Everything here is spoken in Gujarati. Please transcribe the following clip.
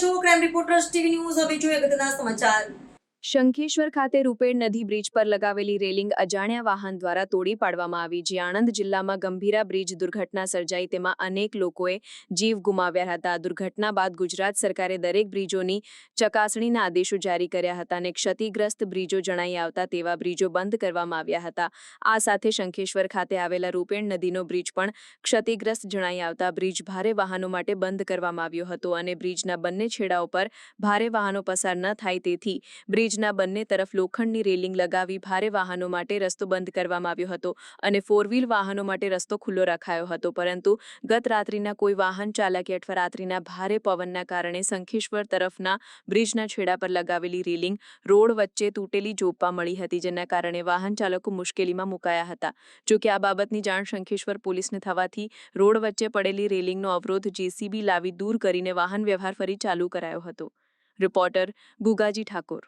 છો ક્રાઇમ રિપોર્ટર્સ ટીવી ન્યૂઝ હવે જોઈએ અગત્યના સમાચાર. શંખેશ્વર ખાતે રૂપેડ નદી બ્રિજ પર લગાવેલી રેલિંગ અજાણ્યા વાહન દ્વારા તોડી પાડવામાં આવી. જે આણંદ જિલ્લામાં ગંભીરા બ્રિજ દુર્ઘટના સર્જાઈ તેમાં અનેક લોકોએ જીવ ગુમાવ્યા હતા. દુર્ઘટના બાદ ગુજરાત સરકારે દરેક બ્રિજોની ચકાસણીના આદેશો જારી કર્યા હતા અને ક્ષતિગ્રસ્ત બ્રિજો જણાઈ આવતા તેવા બ્રિજો બંધ કરવામાં આવ્યા હતા. આ સાથે શંખેશ્વર ખાતે આવેલા રૂપેણ નદીનો બ્રિજ પણ ક્ષતિગ્રસ્ત જણાઈ આવતા બ્રિજ ભારે વાહનો માટે બંધ કરવામાં આવ્યો હતો અને બ્રિજના બંને છેડાઓ પર ભારે વાહનો પસાર ન થાય તેથી બ્રિજના બંને તરફ લોખંડની રેલિંગ લગાવી ભારે વાહનો માટે રસ્તો બંધ કરવામાં આવ્યો હતો અને ફોર વ્હીલ વાહનો માટે રસ્તો ખુલ્લો રખાયો હતો. પરંતુ ગત રાત્રિના કોઈ વાહન ચાલકે અથવા રાત્રિના ભારે પવનના કારણે શંખેશ્વર તરફના બ્રિજના છેડા પર લગાવેલી રેલિંગ રોડ વચ્ચે તૂટેલી જોપા મળી હતી, જેના કારણે વાહન ચાલકો મુશ્કેલીમાં મુકાયા હતા. જોકે આ બાબતની જાણ શંખેશ્વર પોલીસને થવાથી રોડ વચ્ચે પડેલી રેલિંગનો અવરોધ જેસીબી લાવી દૂર કરીને વાહન વ્યવહાર ફરી ચાલુ કરાયો હતો. રિપોર્ટર ગુગાજી ઠાકોર.